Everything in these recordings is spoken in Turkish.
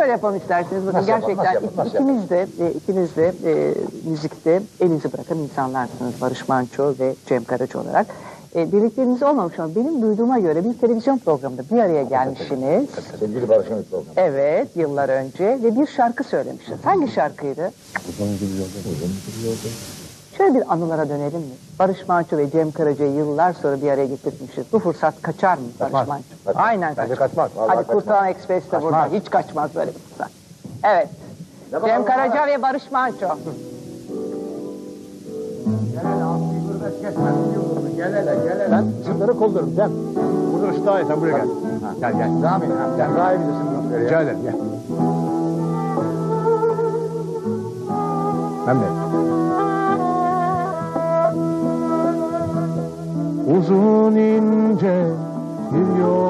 şöyle yapalım isterseniz. Bakın Nasıl yapalım, gerçekten nasıl yapalım, nasıl ikiniz de, e, ikiniz de e, müzikte elinizi bırakan insanlarsınız. Barış Manço ve Cem Karaca olarak. E, birlikleriniz olmamış ama benim duyduğuma göre bir televizyon programında bir araya gelmişsiniz. Sevgili Barış'ın bir programı. Evet, yıllar önce ve bir şarkı söylemişsiniz. Hangi şarkıydı? Şöyle bir anılara dönelim mi? Barış Manço ve Cem Karaca'yı yıllar sonra bir araya getirmişiz. Bu fırsat kaçar mı Barış Kaçmaz. Manço? Kaçmaz. Aynen kaçmaz. kaçmaz, Hadi kaçmaz. Kurtaran Ekspres de burada. Hiç kaçmaz böyle bir fırsat. Evet. Ne Cem Karaca ve Barış Manço. Gel hele abi bir gurbet kesmez. Gel hele gel hele. Ben sırtları kollarım gel. Burada ışık daha iyi sen buraya gel. Ha, gel gel. Rami ha, sen daha iyi bilirsin. Rica ederim gel. Hem de. Uzun ince bir yoldayım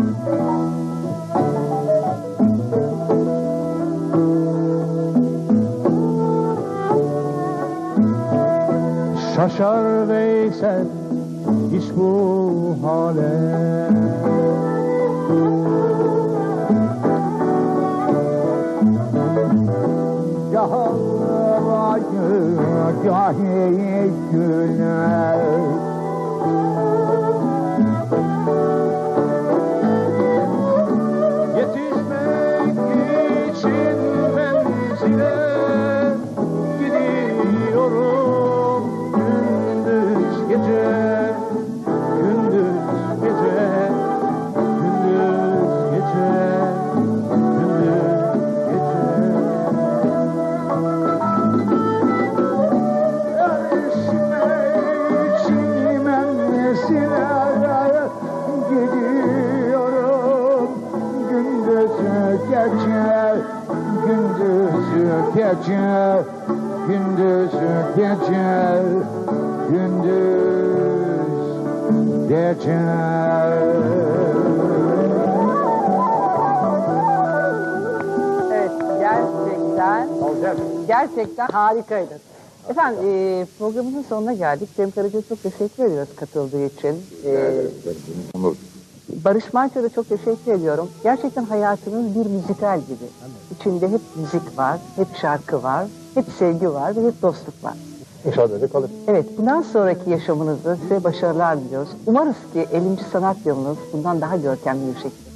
Şaşar Veysel hiç bu hale. Gah güneş gece gündüz gece gündüz gece Evet, gerçekten gerçekten harikaydı. Efendim e, programımızın sonuna geldik. Cem Karaca'ya çok teşekkür ediyoruz katıldığı için. E, Onur. Barış Manço'ya da çok teşekkür ediyorum. Gerçekten hayatınız bir müzikal gibi. İçinde hep müzik var, hep şarkı var, hep sevgi var ve hep dostluk var. İnşallah öyle kalır. Evet, bundan sonraki yaşamınızda size başarılar diliyoruz. Umarız ki 50. sanat yılınız bundan daha görkemli bir şekilde